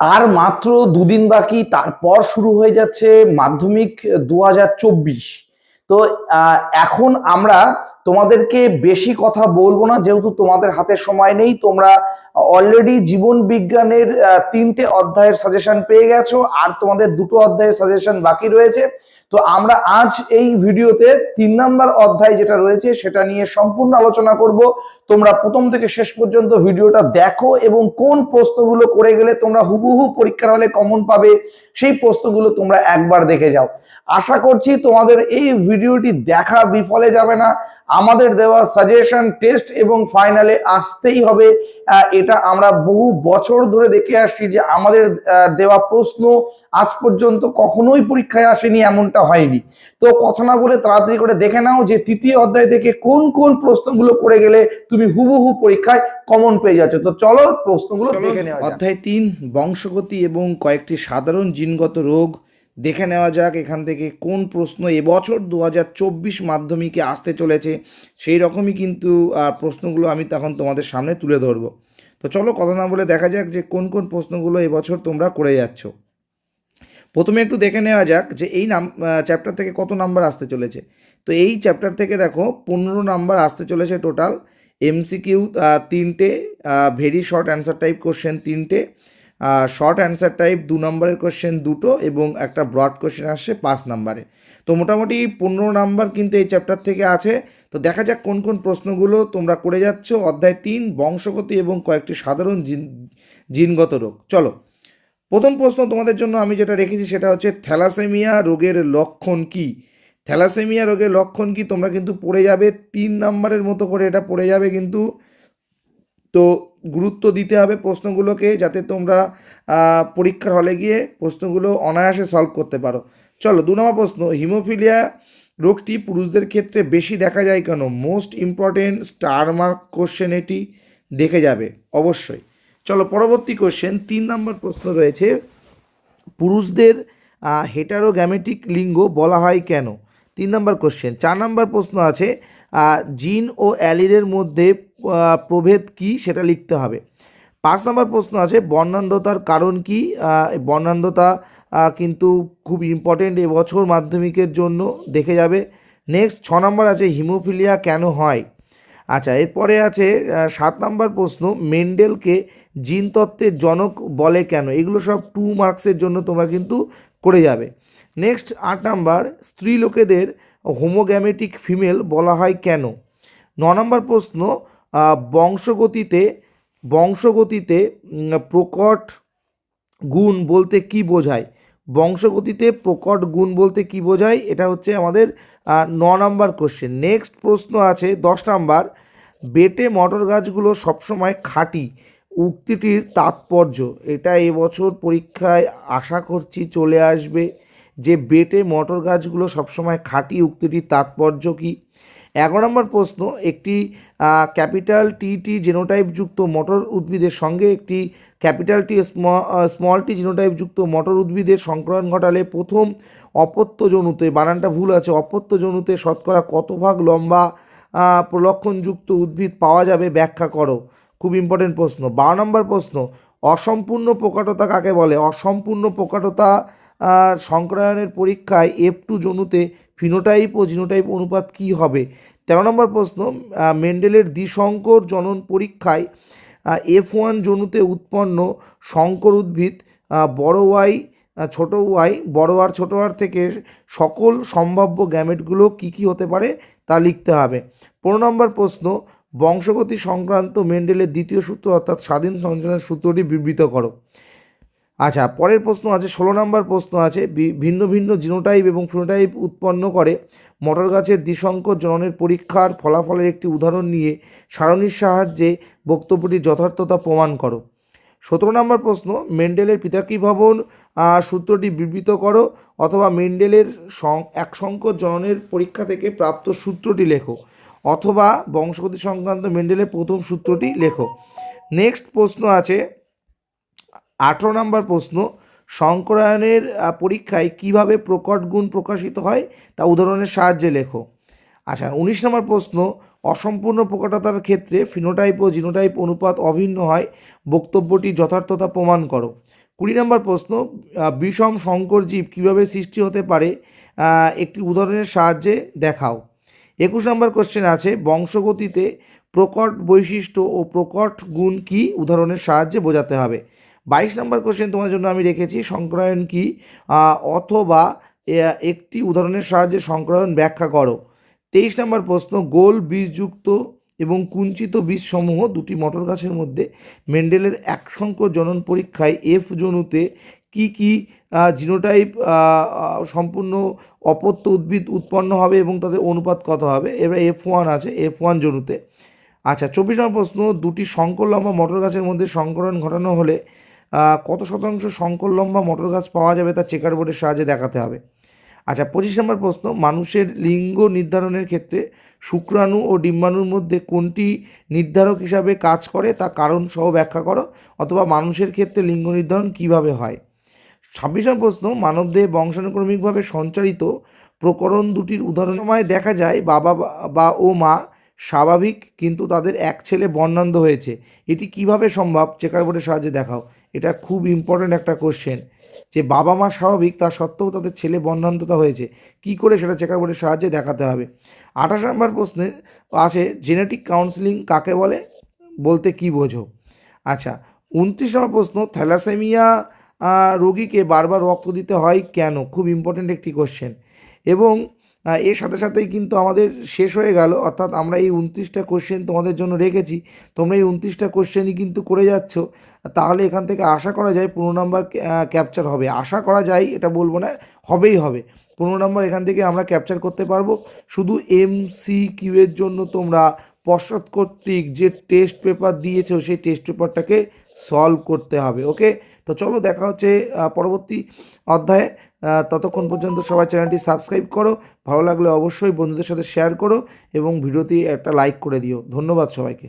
আর মাত্র দুদিন বাকি, তারপর শুরু হয়ে যাচ্ছে মাধ্যমিক দু হাজার চব্বিশ। তো এখন আমরা তোমাদেরকে বেশি কথা বলব না, যেহেতু তোমাদের হাতে সময় নেই, তোমরা অলরেডি জীবন বিজ্ঞানের তিনটে অধ্যায়ের সাজেশন পেয়ে গেছো, আর তোমাদের দুটো অধ্যায়ের সাজেশন বাকি রয়েছে। তো আমরা আজ এই ভিডিওতে তিন নাম্বার অধ্যায় যেটা রয়েছে, সেটা নিয়ে সম্পূর্ণ আলোচনা করব। তোমরা প্রথম থেকে শেষ পর্যন্ত ভিডিওটা দেখো এবং কোন প্রশ্নগুলো করে গেলে তোমরা হুবহু পরীক্ষার হলে কমন পাবে, সেই প্রশ্নগুলো তোমরা একবার দেখে যাও। আশা করছি তোমাদের এই ভিডিওটি দেখা বিফলে যাবে না। আমাদের দেওয়া সাজেশন টেস্ট এবং ফাইনালে আসতেই হবে। এটা আমরা বহু বছর ধরে দেখে আসছি যে আমাদের দেওয়া প্রশ্ন আজ পর্যন্ত কখনোই পরীক্ষায় আসেনি, এমনটা হয়নি। তো কথা না বলে তাড়াতাড়ি করে দেখে নাও যে তৃতীয় অধ্যায় থেকে কোন কোন প্রশ্নগুলো করে গেলে তুমি হুবহু পরীক্ষায় কমন পেয়ে যাচ্ছ। তো চলো প্রশ্নগুলো দেখে নেওয়া অধ্যায় তিন, বংশগতি এবং কয়েকটি সাধারণ জিনগত রোগ। দেখে নেওয়া যাক এখান থেকে কোন প্রশ্ন এবছর দু হাজার চব্বিশ মাধ্যমিকে আসতে চলেছে। সেই রকমই কিন্তু প্রশ্নগুলো আমি তখন তোমাদের সামনে তুলে ধরবো। তো চলো কথা না বলে দেখা যাক যে কোন কোন প্রশ্নগুলো এবছর তোমরা করে যাচ্ছ। প্রথমে একটু দেখে নেওয়া যাক যে এই নাম চ্যাপ্টার থেকে কত নাম্বার আসতে চলেছে। তো এই চ্যাপ্টার থেকে দেখো, পনেরো নাম্বার আসতে চলেছে টোটাল এমসিকিউ তিনটে very short answer type question তিনটে। শর্ট অ্যান্সার টাইপ দু নম্বরের কোশ্চেন দুটো এবং একটা ব্রড কোশ্চেন আসছে পাঁচ নাম্বারে তো মোটামুটি পনেরো নাম্বার কিন্তু এই চ্যাপ্টার থেকে আছে। তো দেখা যাক কোন কোন প্রশ্নগুলো তোমরা করে যাচ্ছ। অধ্যায় তিন, বংশগতি এবং কয়েকটি সাধারণ জিন, জিনগত রোগ। চলো, প্রথম প্রশ্ন তোমাদের জন্য আমি যেটা রেখেছি সেটা হচ্ছে থ্যালাসেমিয়া রোগের লক্ষণ কি? থ্যালাসেমিয়া রোগের লক্ষণ কি? তোমরা কিন্তু পড়ে যাবে, তিন নাম্বারের মতো করে এটা পড়ে যাবে কিন্তু তো গুরুত্ব দিতে হবে প্রশ্নগুলোকে যাতে তোমরা পরীক্ষার হলে গিয়ে প্রশ্নগুলো অনায়াসে সলভ করতে পারো। চলো দু নম্বর প্রশ্ন, হিমোফিলিয়া রোগটি পুরুষদের ক্ষেত্রে বেশি দেখা যায় কেন? Most important star mark question এটি দেখে যাবে, অবশ্যই। চলো পরবর্তী কোশ্চেন তিন নম্বর প্রশ্ন রয়েছে, পুরুষদের হেটারোগ্যামেটিক লিঙ্গ বলা হয় কেন? তিন নম্বর কোশ্চেন চার নম্বর প্রশ্ন আছে জিন ও অ্যালিডের মধ্যে প্রভেদ কি সেটা লিখতে হবে। পাঁচ নম্বর প্রশ্ন আছে, বর্ণান্ধতার কারণ কি? বর্ণান্ধতা কিন্তু খুব ইম্পর্টেন্ট এবছর মাধ্যমিকের জন্য দেখে যাবে। নেক্সট ছ নম্বর আছে, হিমোফিলিয়া কেন হয়? আচ্ছা এরপরে আছে সাত নম্বর প্রশ্ন, মেন্ডেলকে জিন তত্ত্বের জনক বলে কেন? এগুলো সব টু মার্কসের জন্য তোমরা কিন্তু করে যাবে। নেক্সট আট নাম্বার স্ত্রী লোকেদের হোমোগ্যামেটিক ফিমেল বলা হয় কেন? ন নম্বর প্রশ্ন বংশগতিতে বংশগতিতে প্রকট গুণ বলতে কি বোঝায়? বংশগতিতে প্রকট গুণ বলতে কি বোঝায়? এটা হচ্ছে আমাদের ন নম্বর কোশ্চেন নেক্সট প্রশ্ন আছে দশ নাম্বার। বেটে মটর গাছগুলো সবসময় খাঁটি, উক্তিটির তাৎপর্য। এটা এবছর পরীক্ষায় আশা করছি চলে আসবে। যে বেটে মটর গাছগুলো সবসময় খাঁটি উক্তিটির তাৎপর্য কি? এগারো নম্বর প্রশ্ন, একটি ক্যাপিটাল টি টি জেনোটাইপ যুক্ত মটর উদ্ভিদের সঙ্গে একটি capital T small T genotype যুক্ত মটর উদ্ভিদের সংক্রমণ ঘটালে প্রথম অপত্য জনুতে, বানানটা ভুল আছে, অপত্য জনুতে শতকরা কত ভাগ লম্বা প্রলক্ষণযুক্ত উদ্ভিদ পাওয়া যাবে ব্যাখ্যা করো? খুব ইম্পর্টেন্ট প্রশ্ন। বারো নম্বর প্রশ্ন, অসম্পূর্ণ প্রকাটতা কাকে বলে? অসম্পূর্ণ প্রকাটতা সংক্রায়নের পরীক্ষায় এফ টু জনুতে ফিনোটাইপ ও জিনোটাইপ অনুপাত কি হবে? তেরো নম্বর প্রশ্ন মেন্ডেলের দ্বিশঙ্কর জনন পরীক্ষায় এফ ওয়ান জনুতে উৎপন্ন শঙ্কর উদ্ভিদ বড় ওয়াই ছোট ওয়াই বড় আর ছোট আর থেকে সকল সম্ভাব্য গ্যামেটগুলো কি কি হতে পারে তা লিখতে হবে। পনেরো নম্বর প্রশ্ন, বংশগতি সংক্রান্ত মেন্ডেলের দ্বিতীয় সূত্র অর্থাৎ স্বাধীন সঞ্চালনের সূত্রটি বিবৃত করো। আচ্ছা পরের প্রশ্ন আছে, ষোলো নম্বর প্রশ্ন আছে ভিন্ন ভিন্ন জিনোটাইপ এবং ফিনোটাইপ উৎপন্ন করে মটর গাছের দ্বিসংকর জননের পরীক্ষার ফলাফলের একটি উদাহরণ নিয়ে সারণীর সাহায্যে বক্তব্যটির যথার্থতা প্রমাণ করো। সতেরো নম্বর প্রশ্ন, মেন্ডেলের পিতাকি ভবন সূত্রটি বিবৃত করো অথবা মেন্ডেলের সং- এক সংকর জননের পরীক্ষা থেকে প্রাপ্ত সূত্রটি লেখো অথবা বংশগতি সংক্রান্ত মেন্ডেলের প্রথম সূত্রটি লেখো। নেক্সট প্রশ্ন আছে আঠেরো নম্বর প্রশ্ন সংকরায়নের পরীক্ষায় কীভাবে প্রকট গুণ প্রকাশিত হয় তা উদাহরণের সাহায্যে লেখো। আচ্ছা উনিশ নম্বর প্রশ্ন, অসম্পূর্ণ প্রকটতার ক্ষেত্রে ফিনোটাইপ ও জিনোটাইপ অনুপাত অভিন্ন হয়, বক্তব্যটি যথার্থতা প্রমাণ করো। কুড়ি নম্বর প্রশ্ন বিষম সংকর জীব কীভাবে সৃষ্টি হতে পারে একটি উদাহরণের সাহায্যে দেখাও। একুশ নম্বর কোশ্চেন আছে, বংশগতিতে প্রকট বৈশিষ্ট্য ও প্রকট গুণ কি? উদাহরণের সাহায্যে বোঝাতে হবে। বাইশ নম্বর কোশ্চেন তোমার জন্য আমি রেখেছি সংক্রায়ন কি? অথবা একটি উদাহরণের সাহায্যে সংক্রায়ন ব্যাখ্যা করো। তেইশ নম্বর প্রশ্ন, গোল বীজযুক্ত এবং কুঞ্চিত বীজসমূহ দুটি মটর গাছের মধ্যে মেন্ডেলের একসংখ্য জনন পরীক্ষায় এফ জনুতে কি কি জিনোটাইপ সম্পূর্ণ অপত্য উদ্ভিদ উৎপন্ন হবে এবং তাদের অনুপাত কত হবে? এবার এফ ওয়ান আছে এফ ওয়ান জনুতে। আচ্ছা চব্বিশ নম্বর প্রশ্ন, দুটি শঙ্কর লম্বা মটর গাছের মধ্যে সংকরণ ঘটানো হলে কত শতাংশ শঙ্কর লম্বা মটর গাছ পাওয়া যাবে তা চেকার বোর্ডের সাহায্যে দেখাতে হবে। আচ্ছা পঁচিশ নম্বর প্রশ্ন, মানুষের লিঙ্গ নির্ধারণের ক্ষেত্রে শুক্রাণু ও ডিম্বাণুর মধ্যে কোনটি নির্ধারক হিসাবে কাজ করে তা কারণ সহ ব্যাখ্যা করো, অথবা মানুষের ক্ষেত্রে লিঙ্গ নির্ধারণ কীভাবে হয়? ছাব্বিশ নম্বর প্রশ্ন, মানবদেহে বংশানুক্রমিকভাবে সঞ্চারিত প্রকরণ দুটির উদাহরণ সময় দেখা যায় বাবা বা ও মা স্বাভাবিক, কিন্তু তাদের এক ছেলে বর্ণান্ধ হয়েছে। এটি কীভাবে সম্ভব? চেকার বোর্ডের সাহায্যে দেখাও। এটা খুব ইম্পর্ট্যান্ট একটা কোশ্চেন যে বাবা মা স্বাভাবিক তা সত্ত্বেও তাদের ছেলে বর্ণান্ধতা হয়েছে। কি করে সেটা চেকার বোর্ডের সাহায্যে দেখাতে হবে? আঠাশ নম্বর প্রশ্নে আছে জেনেটিক কাউন্সিলিং কাকে বলে? বলতে কি বোঝো? আচ্ছা উনত্রিশ নম্বর প্রশ্ন, থ্যালাসেমিয়া রোগীকে বারবার রক্ত দিতে হয় কেন? খুব ইম্পর্ট্যান্ট একটি কোশ্চেন এবং এর সাথে সাথেই কিন্তু আমাদের শেষ হয়ে গেল। অর্থাৎ আমরা এই উনত্রিশটা কোশ্চেন তোমাদের জন্য রেখেছি। তোমরা এই উনত্রিশটা কোশ্চেনই কিন্তু করে যাচ্ছ। তাহলে এখান থেকে আশা করা যায় পনেরো নাম্বার ক্যাপচার হবে। আশা করা যায়, এটা বলব না, হবেই হবে। পনেরো নাম্বার এখান থেকে আমরা ক্যাপচার করতে পারব। শুধু এম সি কিউ এর জন্য তোমরা পর্ষদ কর্তৃক যে টেস্ট পেপার দিয়েছে সেই টেস্ট পেপারটাকে সলভ করতে হবে ওকে তো চলো দেখা হচ্ছে পরবর্তী অধ্যায়ে। ততক্ষণ পর্যন্ত সবাই চ্যানেলটি সাবস্ক্রাইব করো, ভালো লাগলে অবশ্যই বন্ধুদের সাথে শেয়ার করো এবং ভিডিওটি একটা লাইক করে দিও। ধন্যবাদ সবাইকে।